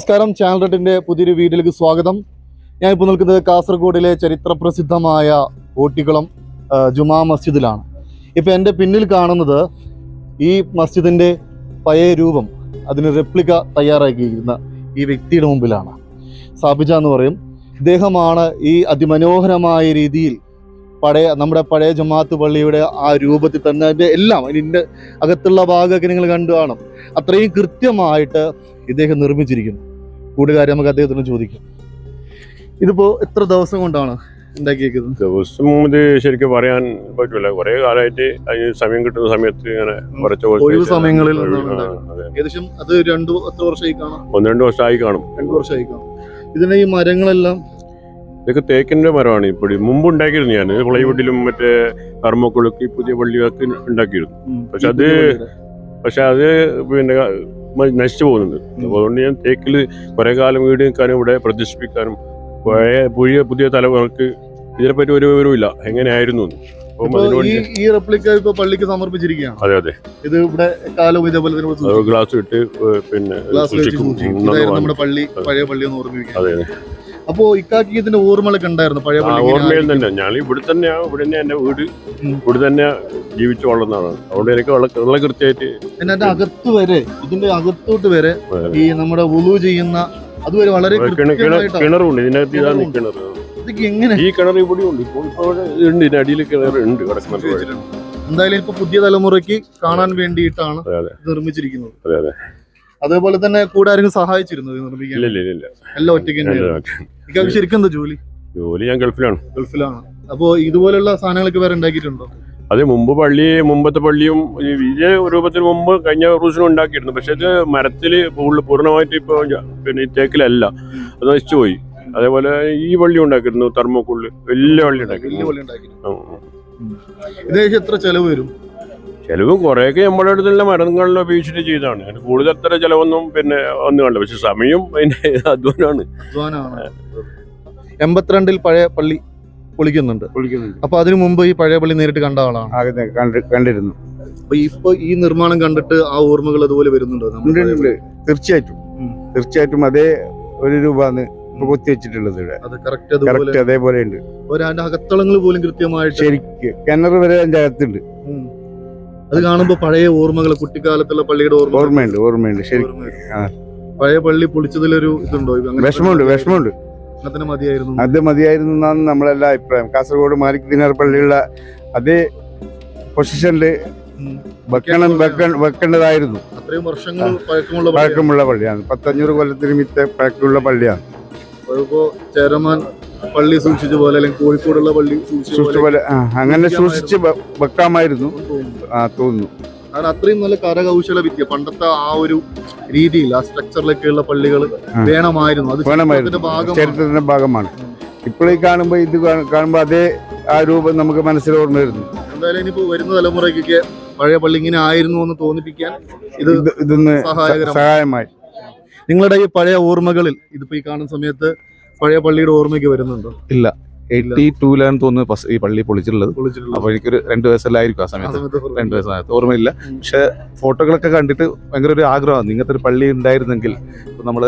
നമസ്കാരം. ചാനൽ റെഡിന്റെ പുതിയൊരു വീഡിയോയിലേക്ക് സ്വാഗതം. ഞാൻ ഇപ്പോൾ നിൽക്കുന്നത് കാസർഗോഡിലെ ചരിത്ര പ്രസിദ്ധമായ ജുമാ മസ്ജിദിലാണ്. ഇപ്പോൾ എന്റെ പിന്നിൽ കാണുന്നത് ഈ മസ്ജിദിന്റെ പഴയ രൂപം അതിന് റെപ്ലിക്ക തയ്യാറാക്കിയിരിക്കുന്ന ഈ വ്യക്തിയുടെ മുമ്പിലാണ്. സാബിജ എന്ന് പറയും. ഇദ്ദേഹമാണ് ഈ അതിമനോഹരമായ രീതിയിൽ പഴയ നമ്മുടെ പഴയ ജമാഅത്ത് പള്ളിയുടെ ആ രൂപത്തിൽ തന്നെ അതിന്റെ എല്ലാം അതിന്റെ അകത്തുള്ള ഭാഗമൊക്കെ നിങ്ങൾ കണ്ടു കാണും. അത്രയും കൃത്യമായിട്ട് ഇദ്ദേഹം നിർമ്മിച്ചിരിക്കുന്നു. കൂട്ടുകാരെ നമുക്ക് അദ്ദേഹത്തിനോട് ചോദിക്കാം. ഇതിപ്പോ എത്ര ദിവസം കൊണ്ടാണ് ഉണ്ടാക്കിയേക്കുന്നത്? ദിവസം ഇത് ശരിക്കും പറയാൻ പറ്റില്ല കുറെ കാലമായിട്ട് അതിന് സമയം കിട്ടുന്ന സമയത്ത് ഇങ്ങനെ കുറച്ച് ഒഴിവ് സമയങ്ങളിൽ. ഏകദേശം അത് രണ്ടു എത്ര വർഷമായി കാണാം? ഒന്ന് രണ്ട് വർഷമായി കാണും. രണ്ടു വർഷമായി കാണും. ഇതിന്റെ ഈ മരങ്ങളെല്ലാം ഇതൊക്കെ തേക്കിന്റെ മരമാണ്. ഇപ്പോൾ മുമ്പ് ഉണ്ടാക്കിയിരുന്നു ഞാൻ. പ്ലൈവുഡിലും മറ്റേ കർമ്മക്കുളുക്കി പുതിയ പള്ളിയൊക്കെ ഉണ്ടാക്കിയിരുന്നു. പക്ഷെ അത് പക്ഷെ അത് പിന്നെ നശിച്ചു പോകുന്നുണ്ട്. അതുകൊണ്ട് ഞാൻ തേക്കിൽ കുറെ കാലം വീട് നിൽക്കാനും ഇവിടെ പ്രദർശിപ്പിക്കാനും പഴയ പുതിയ പുതിയ തലമുറയ്ക്ക് ഇതിനെപ്പറ്റി ഒരു വിവരമില്ല എങ്ങനെയായിരുന്നു ഈ റെപ്ലിക്ക ഇപ്പൊ പള്ളിക്ക് സമർപ്പിച്ചിരിക്കുകയാണ്. അതെ അതെ. ഇത് ഇവിടെ കാലവും ഇതേപോലെ തന്നെ. ഗ്ലാസ് ഇട്ട് പിന്നെ. നമ്മുടെ പള്ളി പഴയ പള്ളി എന്ന് ഓർമ്മിപ്പിക്കുക അതെ. അപ്പോ ഇക്കാക്കി ഇതിന്റെ ഓർമ്മകളൊക്കെ ഉണ്ടായിരുന്നു? പഴയ ഓർമ്മയിൽ തന്നെ. ഞാൻ ഇവിടെ തന്നെയാ ഇവിടെ തന്നെ എന്റെ വീട്. ഇവിടെ തന്നെ ജീവിച്ചു വളർന്നതാണ് അതുകൊണ്ട് എനിക്ക് വളരെ കൃത്യമായിട്ട് പിന്നെ അതിന്റെ അകത്ത് വരെ ഇതിന്റെ അകത്തോട്ട് വരെ ഈ നമ്മുടെ ഉളു ചെയ്യുന്ന അതുവരെ വളരെ കിണറുണ്ട്. ഇതിനകത്ത് ഇതാണ്. കിണർ എങ്ങനെ? ഈ കിണർ ഇവിടെ ഉണ്ട്. ഇപ്പോൾ ഉണ്ട്. ഇതിന്റെ അടിയിൽ കിണർ ഉണ്ട്. കിടക്കുന്നത്. എന്തായാലും ഇപ്പൊ പുതിയ തലമുറയ്ക്ക് കാണാൻ വേണ്ടിയിട്ടാണ് നിർമ്മിച്ചിരിക്കുന്നത്. അതെ അതെ. അതേപോലെ തന്നെ കൂടെ ആരെങ്കിലും സഹായിച്ചിരുന്നു നിർമ്മിക്കാൻ? എല്ലാം ഒറ്റയ്ക്ക്. ഇക്കാക്ക് ശരിക്കും എന്താ ജോലി? ജോലി ഞാൻ ഗൾഫിലാണ്. ഗൾഫിലാണ്. അപ്പോ ഇതുപോലുള്ള സാധനങ്ങളൊക്കെ വേറെ ഉണ്ടാക്കിയിട്ടുണ്ടോ? അത് മുമ്പ് പള്ളി മുമ്പത്തെ പള്ളിയും വിജയ രൂപത്തിന് മുമ്പ് കഴിഞ്ഞ റൂസിനും ഉണ്ടാക്കിയിരുന്നു. പക്ഷെ ഇത് മരത്തിൽ പൂർണമായിട്ട് ഇപ്പോൾ പിന്നെ തേക്കിലല്ല. അത് നശിച്ചു പോയി. അതേപോലെ ഈ പള്ളി ഉണ്ടാക്കിയിരുന്നു തെർമോക്കുള്ള് വലിയ പള്ളി വലിയ. ഇത് ഏകദേശം എത്ര ചെലവ് വരും? ചെലവും കുറേയൊക്കെ നമ്മുടെ അടുത്തുള്ള മരങ്ങളിൽ ഉപയോഗിച്ചിട്ട് ചെയ്തതാണ്. അതിന് കൂടുതൽ അത്ര ചിലവൊന്നും പിന്നെ ഒന്നും കണ്ടില്ല പക്ഷെ സമയം അതിന്റെ അധ്വാനമാണ് എൺപത്തിരണ്ടിൽ പഴയ പള്ളി പൊളിക്കുന്നുണ്ട്. അപ്പൊ അതിനു മുമ്പ് ഈ പഴയ പള്ളി നേരിട്ട് കണ്ട ആളാണ്. കണ്ടിരുന്നു. അപ്പൊ ഇപ്പൊ ഈ നിർമ്മാണം കണ്ടിട്ട് ആ ഓർമ്മകൾ അതുപോലെ വരുന്നുണ്ടോ തീർച്ചയായിട്ടും. തീർച്ചയായിട്ടും അതേ ഒരു രൂപമാണ് ഇപ്പൊ കൊത്തിവെച്ചിട്ടുള്ളത് ഇവിടെ. അതുപോലെ ഉണ്ട് അകത്തളങ്ങൾ പോലും കൃത്യമായിട്ട് ശരിക്ക് കിണർ വരെ അതിന്റെ അകത്തുണ്ട്. അത് കാണുമ്പോ പഴയ ഓർമ്മകൾ കുട്ടിക്കാലത്തുള്ള പള്ളിയുടെ ഓർമ്മ. ഓർമ്മയുണ്ട് ഓർമ്മയുണ്ട്. ശരി. പഴയ പള്ളി പൊളിച്ചതിലൊരു ഇതുണ്ടോ? വിഷമമുണ്ട് വിഷമമുണ്ട്. മതിയായിരുന്നു. അത് മതിയായിരുന്നു എന്നാണ് നമ്മളെല്ലാം അഭിപ്രായം. കാസർഗോഡ് മാലിക് ദിനാർ പള്ളിയുള്ള അതേ പൊസിഷനിൽ. വെക്കണം വെക്ക വെക്കേണ്ടതായിരുന്നു. അത്രയും വർഷങ്ങൾ പഴക്കമുള്ള പള്ളിയാണ്. പഴക്കമുള്ള പള്ളിയാണ്. പത്തഞ്ഞൂറ് കൊല്ലത്തിന് മിത്ത പഴക്കമുള്ള പള്ളിയാണ്. അതിപ്പോ ചേരമാൻ പള്ളി സൂക്ഷിച്ച പോലെ അല്ലെങ്കിൽ കോഴിക്കോടുള്ള പള്ളി സൂക്ഷിച്ച പോലെ അങ്ങനെ സൂക്ഷിച്ച് വെക്കാമായിരുന്നു. തോന്നുന്നു. ആ തോന്നുന്നു. കാരണം അത്രയും നല്ല കരകൗശല വിദ്യ പണ്ടത്തെ ആ ഒരു രീതിയിൽ ആ സ്ട്രക്ചറിലൊക്കെയുള്ള പള്ളികൾ വേണമായിരുന്നു. അത് വേണമായിരുന്നു. ചരിത്രത്തിന്റെ ഭാഗമാണ്. ഇപ്പോഴേ കാണുമ്പോൾ ഇത് കാണുമ്പോൾ അതേ ആ രൂപം നമുക്ക് മനസ്സിൽ ഓർമ്മ വരുന്നു. എന്തായാലും ഇനിയിപ്പോ വരുന്ന തലമുറയ്ക്കൊക്കെ പഴയ പള്ളി ഇങ്ങനെ ആയിരുന്നു എന്ന് തോന്നിപ്പിക്കാൻ ഇത് ഇത് ഇതൊന്ന് സഹായമായി. നിങ്ങളുടെ ഈ പഴയ ഓർമ്മകളിൽ ഇതിപ്പോ ഈ കാണുന്ന സമയത്ത് പഴയ പള്ളിയുടെ ഓർമ്മയ്ക്ക് വരുന്നുണ്ടോ? എയ്റ്റി ടൂലാണ് തോന്നുന്നു ഫസ്റ്റ് ഈ പള്ളി പൊളിച്ചിട്ടുള്ളത്. അപ്പോൾ അപ്പൊ എനിക്കൊരു രണ്ട് വയസ്സല്ലായിരിക്കും ആ ആ സമയത്ത് രണ്ട് വയസ്സായത് ഓർമ്മയില്ല. പക്ഷേ പക്ഷെ ഫോട്ടോകളൊക്കെ കണ്ടിട്ട് ഭയങ്കര ഒരു ആഗ്രഹമാണ്. ഇങ്ങനത്തെ ഒരു പള്ളി ഉണ്ടായിരുന്നെങ്കിൽ ഇപ്പൊ നമ്മൾ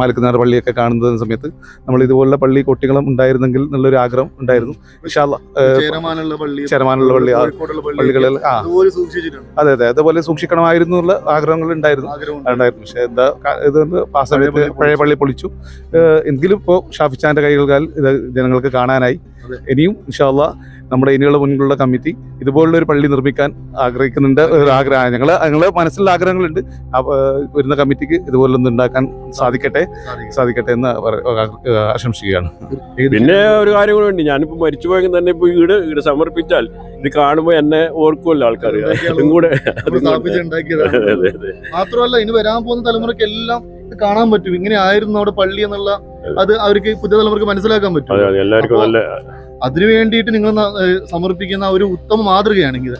മലക്കുന്നാർ പള്ളിയൊക്കെ കാണുന്ന സമയത്ത് നമ്മൾ ഇതുപോലുള്ള പള്ളി കുട്ടികളും ഉണ്ടായിരുന്നെങ്കിൽ എന്നുള്ളൊരു ആഗ്രഹം ഉണ്ടായിരുന്നു. ചേരമാനുള്ള പള്ളി പള്ളികളിൽ ആ. അതെ അതെ. അതുപോലെ സൂക്ഷിക്കണമായിരുന്നു എന്നുള്ള ആഗ്രഹങ്ങൾ ഉണ്ടായിരുന്നു. ഉണ്ടായിരുന്നു. പക്ഷെ എന്താ ഇത് ഇതുകൊണ്ട് ആ സമയത്ത് പഴയ പള്ളി പൊളിച്ചു. എങ്കിലും ഇപ്പോൾ ഷാഫിച്ചാന്റെ കൈകൾ ഇത് ജനങ്ങൾക്ക് കാണാനായി. ഇനിയും ഇൻഷാല്ല നമ്മുടെ ഇനിയുള്ള മുൻപിലുള്ള കമ്മിറ്റി ഇതുപോലുള്ള ഒരു പള്ളി നിർമ്മിക്കാൻ ആഗ്രഹിക്കുന്നുണ്ട് ഒരു ആഗ്രഹം ഞങ്ങൾ ഞങ്ങളെ മനസ്സിലുള്ള ആഗ്രഹങ്ങളുണ്ട്. വരുന്ന കമ്മിറ്റിക്ക് ഇതുപോലൊന്നും ഉണ്ടാക്കാൻ സാധിക്കട്ടെ സാധിക്കട്ടെ എന്ന് ആശംസിക്കുകയാണ്. പിന്നെ ഒരു കാര്യം കൂടെ ഉണ്ട്. മരിച്ചു മരിച്ചുപോയെങ്കിൽ തന്നെ ഇപ്പോൾ വീട് ഇവിടെ സമർപ്പിച്ചാൽ ഇത് കാണുമ്പോൾ എന്നെ ഓർക്കുമല്ലോ ആൾക്കാർ അതും കൂടെ. മാത്രമല്ല ഇനി വരാൻ പോകുന്ന തലമുറയ്ക്ക് എല്ലാം ഇത് കാണാൻ പറ്റും. ഇങ്ങനെ ആയിരുന്നു അവിടെ പള്ളി എന്നുള്ള അത്. അവർക്ക് പുതിയ തലമുറയ്ക്ക് മനസ്സിലാക്കാൻ പറ്റും. എല്ലാവർക്കും നല്ല അതിനു വേണ്ടിയിട്ട് നിങ്ങൾ സമർപ്പിക്കുന്ന ഒരു ഉത്തമ മാതൃകയാണെങ്കിൽ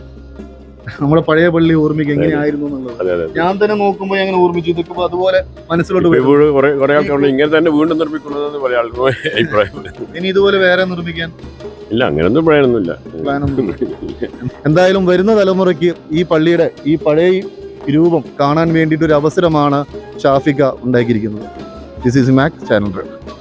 നമ്മുടെ പഴയ പള്ളി ഓർമ്മിക്കുക എങ്ങനെയായിരുന്നു എന്നുള്ളത്. ഞാൻ തന്നെ നോക്കുമ്പോൾ അങ്ങനെ ഓർമ്മിച്ചു. ഇതൊക്കെ അതുപോലെ മനസ്സിലോട്ട് ഇങ്ങനെ തന്നെ വീണ്ടും നിർമ്മിക്കുന്നത് പല ഇനി ഇതുപോലെ വേറെ നിർമ്മിക്കാൻ? ഇല്ല അങ്ങനൊന്നും പറയാനൊന്നുമില്ല പ്ലാനൊന്നും എന്തായാലും വരുന്ന തലമുറയ്ക്ക് ഈ പള്ളിയുടെ ഈ പഴയ രൂപം കാണാൻ വേണ്ടിയിട്ട് ഒരു അവസരമാണ് ഷാഫിക്ക ഉണ്ടാക്കിയിരിക്കുന്നത്. this is Mac, channel.